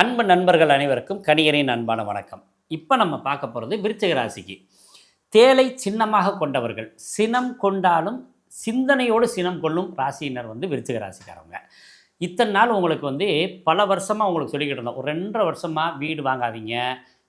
அன்பு நண்பர்கள் அனைவருக்கும் கணியரின் அன்பான வணக்கம். இப்போ நம்ம பார்க்க போகிறது விருச்சிக ராசிக்கு. தேலை சின்னமாக கொண்டவர்கள் சினம் கொண்டாலும் சிந்தனையோடு சினம் கொள்ளும் ராசியினர் வந்து விருச்சிக ராசிக்காரவங்க. இத்தனை நாள் உங்களுக்கு வந்து பல வருஷமாக உங்களுக்கு சொல்லிக்கிட்டு இருந்தோம். ஒரு ரெண்டரை வருஷமாக வீடு வாங்காதீங்க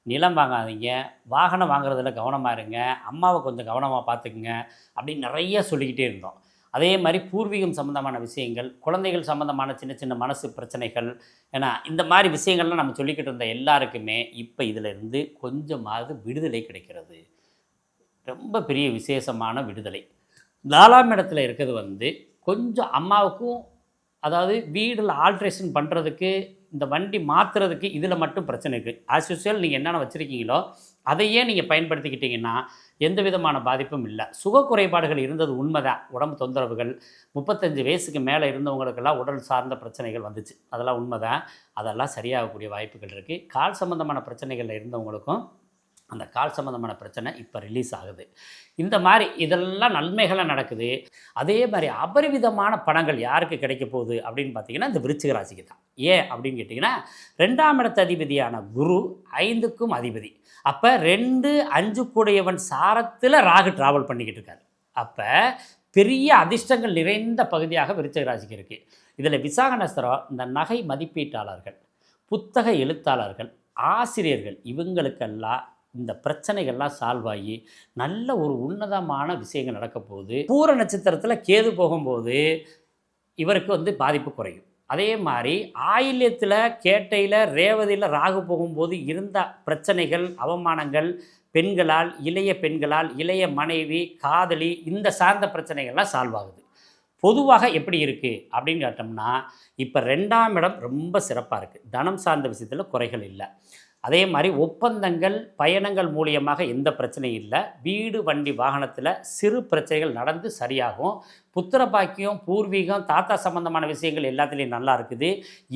நிலம் வாங்காதீங்க வாகனம் வாங்குறதுல கவனமாக இருங்க அம்மாவை கொஞ்சம் கவனமாக பார்த்துக்குங்க அப்படின்னு நிறைய சொல்லிக்கிட்டே இருந்தோம். அதே மாதிரி பூர்வீகம் சம்மந்தமான விஷயங்கள் குழந்தைகள் சம்மந்தமான சின்ன சின்ன மனசு பிரச்சனைகள் ஏன்னா இந்த மாதிரி விஷயங்கள்லாம் நம்ம சொல்லிக்கிட்டு இருந்த எல்லாருக்குமே இப்போ இதிலிருந்து கொஞ்சமாவது விடுதலை கிடைக்கிறது. ரொம்ப பெரிய விசேஷமான விடுதலை. நாலாம் இடத்துல இருக்கிறது வந்து கொஞ்சம் அம்மாவுக்கும் அதாவது வீடில் ஆல்ட்ரேஷன் பண்ணுறதுக்கு இந்த வண்டி மாற்றுறதுக்கு இதில் மட்டும் பிரச்சனை இருக்குது ஆஸ் யூஸ்வல் நீங்கள் என்னென்ன வச்சுருக்கீங்களோ அதையே நீங்கள் பயன்படுத்திக்கிட்டிங்கன்னா எந்த விதமான பாதிப்பும் இல்லை. சுக குறைபாடுகள் இருந்தது உண்மைதான். உடம்பு தொந்தரவுகள் முப்பத்தஞ்சு வயசுக்கு மேலே இருந்தவங்களுக்கெல்லாம் உடல் சார்ந்த பிரச்சனைகள் வந்துச்சு. அதெல்லாம் உண்மைதான். அதெல்லாம் சரியாகக்கூடிய வாய்ப்புகள் இருக்குது கால் சம்மந்தமான பிரச்சனைகளில் இருந்தவங்களுக்கும் அந்த கால் சம்மந்தமான பிரச்சனை இப்போ ரிலீஸ் ஆகுது. இந்த மாதிரி இதெல்லாம் நன்மைகளாக நடக்குது. அதே மாதிரி அபரிவிதமான பணங்கள் யாருக்கு கிடைக்க போகுது அப்படின்னு பார்த்தீங்கன்னா இந்த விருச்சிக ராசிக்கு தான். ஏன் அப்படின்னு கேட்டிங்கன்னா ரெண்டாம் இடத்து அதிபதியான குரு ஐந்துக்கும் அதிபதி. அப்போ ரெண்டு அஞ்சு கூடையவன் சாரத்தில் ராகு ட்ராவல் பண்ணிக்கிட்டு இருக்காரு. அப்போ பெரிய அதிர்ஷ்டங்கள் நிறைந்த பகுதியாக விருச்சிக ராசிக்கு இருக்குது இதில் விசாக நஸ்திரம் இந்த நகை மதிப்பீட்டாளர்கள் புத்தக எழுத்தாளர்கள் ஆசிரியர்கள் இவங்களுக்கெல்லாம் இந்த பிரச்சனைகள்லாம் சால்வ் ஆகி நல்ல ஒரு உன்னதமான விஷயங்கள் நடக்க போகுது. பூர நட்சத்திரத்தில் கேது போகும்போது இவருக்கு வந்து பாதிப்பு குறையும். அதே மாதிரி ஆயில்யத்தில் கேட்டையில் ரேவதியில் ராகு போகும்போது இருந்த பிரச்சனைகள் அவமானங்கள் பெண்களால் இளைய பெண்களால் இளைய மனைவி காதலி இந்த சார்ந்த பிரச்சனைகள்லாம் சால்வ் ஆகுது. பொதுவாக எப்படி இருக்குது அப்படின்னு கேட்டோம்னா இப்போ ரெண்டாம் இடம் ரொம்ப சிறப்பாக இருக்குது தனம் சார்ந்த விஷயத்தில் குறைகள் இல்லை. அதே மாதிரி ஒப்பந்தங்கள் பயணங்கள் மூலியமாக எந்த பிரச்சனையும் இல்லை. வீடு வண்டி வாகனத்தில் சிறு பிரச்சனைகள் நடந்து சரியாகும். புத்திர பாக்கியம் பூர்வீகம் தாத்தா சம்பந்தமான விஷயங்கள் எல்லாத்துலேயும் நல்லா இருக்குது.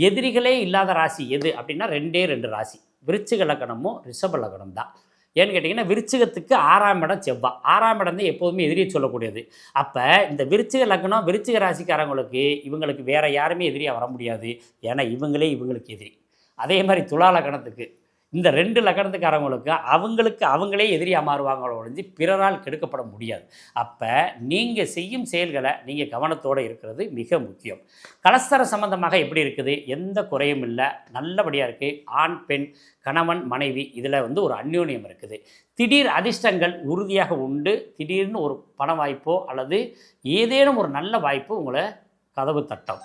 எதிரிகளே இல்லாத ராசி எது அப்படின்னா ரெண்டே ரெண்டு ராசி. விருச்சிக லக்கணமும் ரிஷப லக்கணம் தான். ஏன்னு கேட்டிங்கன்னா விருச்சிகத்துக்கு ஆறாம் இடம் செவ்வாய் ஆறாம் இடம் தான் எப்போதுமே எதிரியை சொல்லக்கூடியது. அப்போ இந்த விருச்சிக லக்னம் விருச்சிக ராசிக்காரங்களுக்கு இவங்களுக்கு வேறு யாருமே எதிரியாக வர முடியாது. ஏன்னா இவங்களே இவங்களுக்கு எதிரி. அதே மாதிரி துலா லக்கணத்துக்கு இந்த ரெண்டு லக்கணத்துக்காரங்களுக்கு அவங்களுக்கு அவங்களே எதிரியாக மாறுவாங்களோ ஒழிஞ்சு பிறரால் கெடுக்கப்பட முடியாது. அப்போ நீங்கள் செய்யும் செயல்களை நீங்கள் கவனத்தோடு இருக்கிறது மிக முக்கியம். கலஸ்தர சம்பந்தமாக எப்படி இருக்குது? எந்த குறையும் இல்லை. நல்லபடியாக இருக்குது ஆண் பெண் கணவன் மனைவி இதில் வந்து ஒரு அந்யோன்யம் இருக்குது. திடீர் அதிர்ஷ்டங்கள் உறுதியாக உண்டு. திடீர்னு ஒரு பண வாய்ப்போ அல்லது ஏதேனும் ஒரு நல்ல வாய்ப்பு உங்களை கதவு தட்டம்.